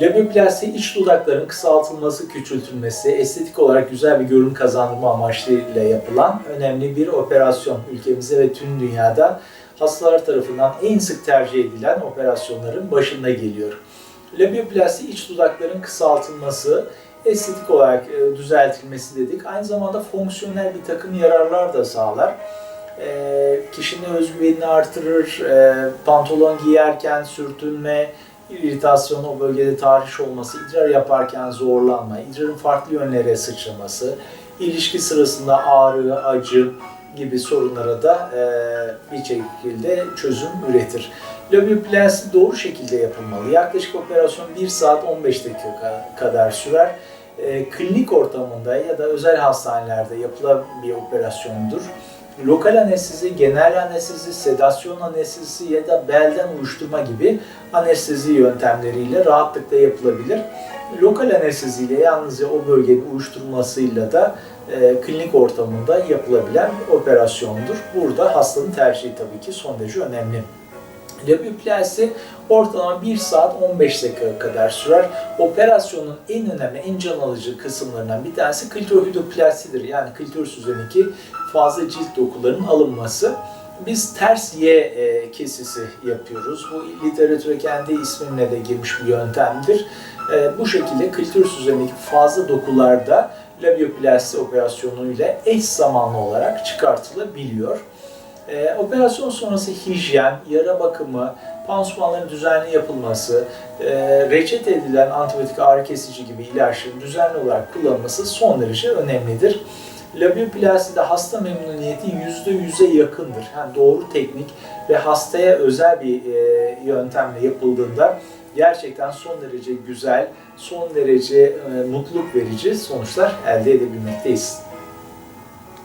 Labioplasti iç dudakların kısaltılması, küçültülmesi, estetik olarak güzel bir görünüm kazandırma amacıyla yapılan önemli bir operasyon. Ülkemizde ve tüm dünyada hastalar tarafından en sık tercih edilen operasyonların başında geliyor. Labioplasti iç dudakların kısaltılması, estetik olarak e, düzeltilmesi dedik. Aynı zamanda fonksiyonel bir takım yararlar da sağlar. E, kişinin özgüvenini artırır, e, pantolon giyerken sürtünme, iritasyon, o bölgede tahriş olması, idrar yaparken zorlanma, idrarın farklı yönlere sıçraması, ilişki sırasında ağrı, acı gibi sorunlara da e, bir şekilde çözüm üretir. Labioplasti doğru şekilde yapılmalı. Yaklaşık operasyon 1 saat 15 dakika kadar sürer. E, klinik ortamında ya da özel hastanelerde yapılan bir operasyondur. Lokal anestezi, genel anestezi, sedasyon anestezisi ya da belden uyuşturma gibi anestezi yöntemleriyle rahatlıkla yapılabilir. Lokal anesteziyle yalnızca o bölgenin uyuşturulmasıyla da e, klinik ortamında yapılabilen operasyondur. Burada hastanın tercihi tabii ki son derece önemli. Labioplasti ortalama 1 saat 15 dakika kadar sürer. Operasyonun en önemli, en can alıcı kısımlarından bir tanesi klitoridoplas티dir. Yani klitoris üzerindeki fazla cilt dokularının alınması. Biz ters Y e, kesisi yapıyoruz. Bu literatüre kendi isminle de girmiş bir yöntemdir. E, bu şekilde klitoris üzerindeki fazla dokularda labioplasti operasyonu ile eş zamanlı olarak çıkartılabiliyor. E, operasyon sonrası hijyen, yara bakımı, pansumanların düzenli yapılması, e, reçete edilen antibiyotik ağrı kesici gibi ilaçların düzenli olarak kullanılması son derece önemlidir. Labioplastide hasta memnuniyeti %100'e yakındır. Yani doğru teknik ve hastaya özel bir e, yöntemle yapıldığında gerçekten son derece güzel, son derece e, mutluluk verici sonuçlar elde edebilmekteyiz.